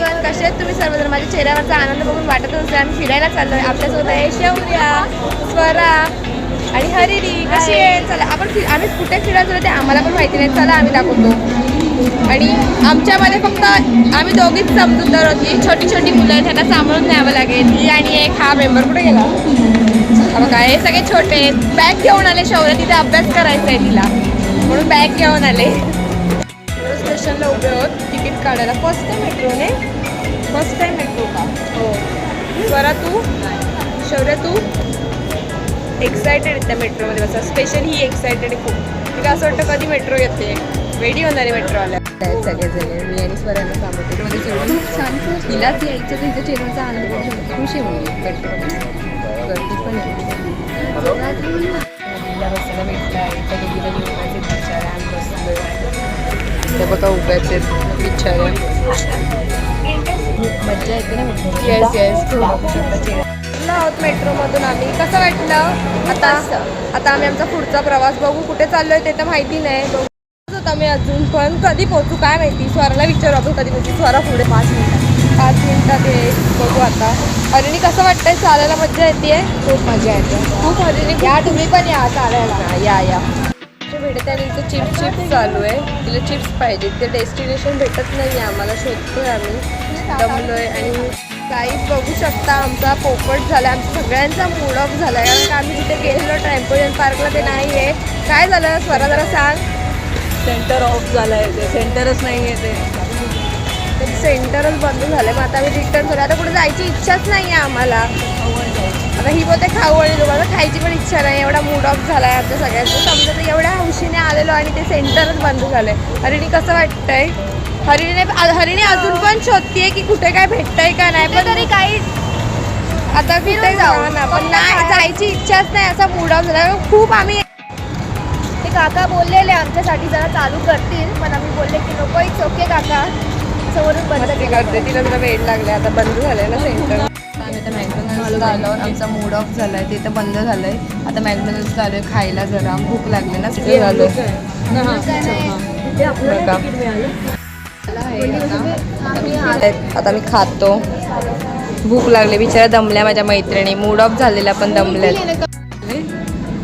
Everyone कसे आहेत तुम्ही सर्वजण? माझ्या चेहऱ्यावरचा आनंद बघून वाटत असेल आम्ही फिरायला चाललोय. आपल्यासोबत आहे शौर्या स्वरा आणि हरिरी. कशी आहे चला आपण फि- आम्ही कुठे फिरायला चाललो ते आम्हाला पण माहिती नाही. चला आम्ही दाखवतो. आणि आमच्यामध्ये फक्त आम्ही दोघीच समजूतदार होती. छोटी छोटी मुलं आहेत त्यांना सांभाळून न्यावं लागेल. ही आणि एक हा मेंबर कुठे गेला? बघा हे सगळे छोटे बॅग घेऊन आले शौर्य तिथे अभ्यास करायचा आहे तिला. म्हणून बॅग घेऊन आले. स्टेशनला उभे आहोत. तिकीट काढायला. फर्स्ट टाइम मेट्रोने फर्स्ट टाइम मेट्रो का? हो. स्वरा तू? शौर्य तू? एक्सायटेड त्या मेट्रोमध्ये बसा. स्पेशल ही एक्सायटेड आहे खूप तिला असं वाटतं कधी मेट्रो येते? वेडी होणार आहे मेट्रो आल्या सगळे सगळे मी आणि स्वरांना सांगतो मध्ये सोडून छान तिलाच यायचं तर तिच्या चेहऱ्याचा आनंद खुश आहे म्हणून मेट्रो गर्दी पण आहे. तिला बसायला भेटला. एका दोघीला घेऊन माझे बिचाऱ्या आम्ही बसलोय. ते बघा उभ्याच खूप मज्जा येते ना येस येस आहोत मेट्रोमधून आम्ही? कसं वाटलं? आता आता आम्ही आमचा पुढचा प्रवास बघू. कुठे चाललोय ते तर माहिती नाही. होत आम्ही अजून पण कधी पोहोचू काय माहिती? स्वराला विचारू आपण कधी पोहोचू. स्वरा पुढे पाच मिनिटात पाच मिनिटात ये. बघू आता. हरिणी कसं वाटतंय? चालायला मज्जा येते खूप मजा येते. खूप हरिणी या तुम्ही पण या चालायला. या या. भेटत आहे तिचं चिप्स चिप्स चालू आहे. तिला चिप्स पाहिजे. ते डेस्टिनेशन भेटत नाही आहे. आम्हाला शोधतोय आम्ही. दमलोय आणि काहीच बघू शकता. आमचा पोपट झाला आमचा सगळ्यांचा मूड ऑफ झाला आहे कारण का आम्ही तिथे गेलेलो ट्रॅम्पोलियन पार्कला ते नाही आहे काय झालं? स्वरा जरा सांग. सेंटर ऑफ झालं आहे ते. सेंटरच नाही आहे ते सेंटरच बंद झालं मग आता आम्ही रिटर्न करू आता कुठे जायची इच्छाच नाही आहे आम्हाला. आता ही बोलते खाऊ आणि तुम्हाला खायची पण इच्छा नाही एवढा मूड ऑफ झाला आहे आमच्या सगळ्यांचं. समजा तर एवढ्या हौशीने आलेलो आणि ते सेंटरच बंद झालंय. हरिणी कसं वाटतंय? हरिणीने हरिणी अजून पण शोधतीये की कुठे काय भेटतंय का नाही पण तरी काही आता कुठे जाऊ? ना पण नाही जायची इच्छाच नाही असा मूड ऑफ झाला खूप आम्ही ते काका बोललेले आमच्यासाठी जरा चालू करतील पण आम्ही बोलले की नको इट्स ओके काका. समोरून बंद करते तिला जरा वेळ लागले आता बंद झालंय ना सेंटर आम्ही आता मॅकडॉनल्ड्सला आल्यावर आमचा मूड ऑफ झालाय. ते तर बंद झालंय. आता मॅकडॉनल्ड्सला आलोय खायला जरा. भूक लागली ना सगळं झालं बघा. आता. मी खातो भूक लागली. बिचारा दमल्या माझ्या मैत्रिणी. मूड ऑफ झालेला पण दमल्यात.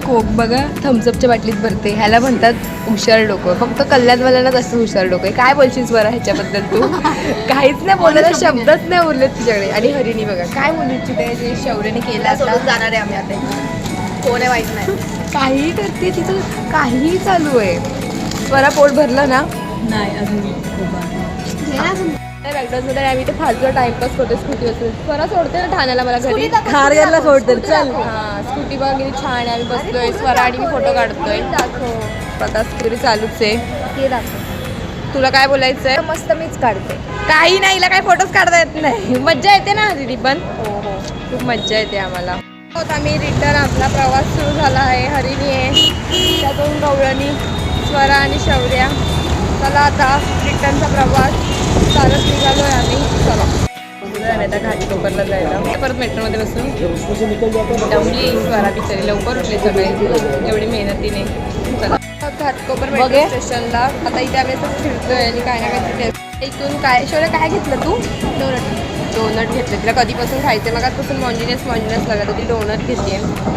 कोक बघा थम्सअपच्या बाटलीत भरते. ह्याला म्हणतात हुशार डोकं. फक्त कल्याणवाल्यांनाच असं हुशार डोकं आहे? काय बोलशील बरं ह्याच्याबद्दल तू? काहीच नाही बोलायला शब्दच नाही उरले तुझ्याकडे आणि हरिणी बघा काय बोलू इच्छिते जे शौर्याने केलं आता? जाणार आहे आम्ही आता. कोण आहे माहीत नाही. काही करते तिथं काहीही चालू आहे. स्वरा पोट भरलं ना? नाही अजून. मॅकडॉनमध्ये आम्ही ते फालतू टाइमपास करतो स्कूटी असून स्वरा सोडते ना ठाण्याला मला घरी. खारघरला चल. हा स्कूटी बघ किती छान आहे. आम्ही बसलोय स्वरा आणि मी फोटो काढतोय. आता स्कूटी चालूच. आहे तुला काय बोलायचंय? मस्त मीच काढते. काही नाही काही फोटोज काढता येत नाही. मज्जा येते ना दिदी पण. हो हो. खूप मज्जा येते आम्हाला. आम्ही रिटर्न आपला प्रवास सुरू झाला आहे हरिणी आहे. त्या दोन गवळणी स्वरा आणि शौर्या. चला आता रिटर्नचा प्रवास. चालत निघालोय आम्ही. चला. आता घाटी कोपरला जायला. परत मेट्रोमध्ये बसून. दमली स्वरा बिचारी. लवकर उठले सगळे. एवढी मेहनतीने. चला. घाटकोपर मेट्रो. स्टेशनला आता इथे आम्ही असं फिरतोय आणि काय ना काय इथून काय शौर्य काय घेतलं तू? डोनट डोनट घेतले. तिला कधीपासून खायचे मग आजपासून मॉन्जिनियस मॉन्जिनियस लागत होती. डोनट घेतली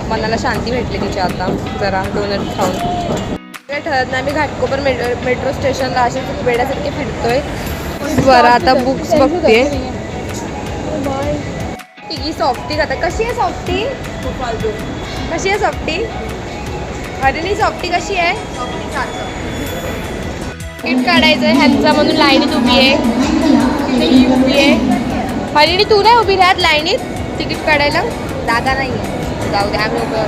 मनाला शांती भेटली तिच्या आता. जरा डोनट खाऊन. काय ठरत नाही. आम्ही घाटकोपर मेट्रो मेट्रो स्टेशनला असे वेड्यासारखे फिरतोय. बरं आता बुक्स बघते. तिघी सॉफ्टी खाता कशी आहे सॉफ्टी? कशी आहे सॉफ्टी? हरिणी सॉफ्टी कशी आहे? तिकीट काढायचं आहे ह्यांचा म्हणून लाईनीत उभी आहे. इथे ही उभी आहे. हरिणी तू नाही उभी राहत लाईनीत? तिकीट काढायला? जागा नाही आहे जाऊ दे आम्ही उभं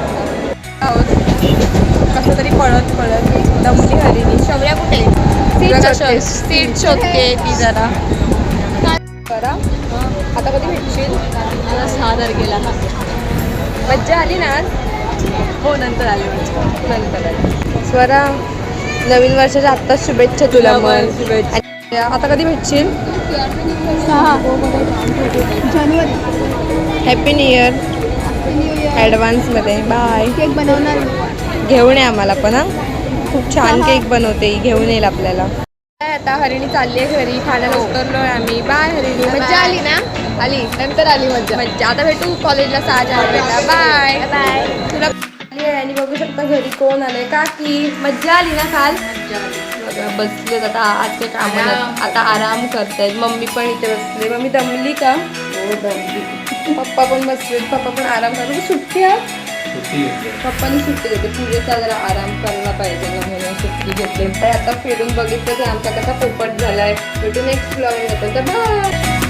कसं तरी पळत पळत दमली हरिणी शौर्या कुठे? सीट शोधते ती जरा. बरं आता कधी भेटशील? मला सहा तारखेला. मज्जा आली ना हो नंतर आले म्हणजे नंतर आली. स्वरा नवीन वर्षाच्या आत्ताच शुभेच्छा तुला मग. शुभेच्छा. आता कधी भेटशील? जानेवारी. हॅपी न्यू इयर ॲडव्हान्समध्ये बाय केक बनवणार. घेऊन ये आम्हाला पण हा. खूप छान केक बनवते ही घेऊन येईल आपल्याला. आता हरिणी चालली आहे घरी ठाण्याला उतरलोय आम्ही. बाय हरिणी. मज्जा आली ना? आली. नंतर आली मज्जा. मज्जा. आता भेटू कॉलेजला सहा जानेवारीला बाय. बाय. तुला आहे आणि बघू शकता घरी कोण आलंय. काकी मज्जा आली ना काल? बघा, बसलेत आता आज काही. आता आराम. करतायत. मम्मी पण इथे बसले मम्मी दमली का? हो दमली. पप्पा पण बसलेत. पप्पा पण आराम करतात सुट्टी आहे पप्पानी सुट्टी घेते पूजेचा जरा आराम करायला पाहिजे ना म्हणून सुट्टी घेतली. तर आता फिरून बघितलं की आमचा कसा पोपट झालाय. भेटून एक ब्लॉग येतो तर बाय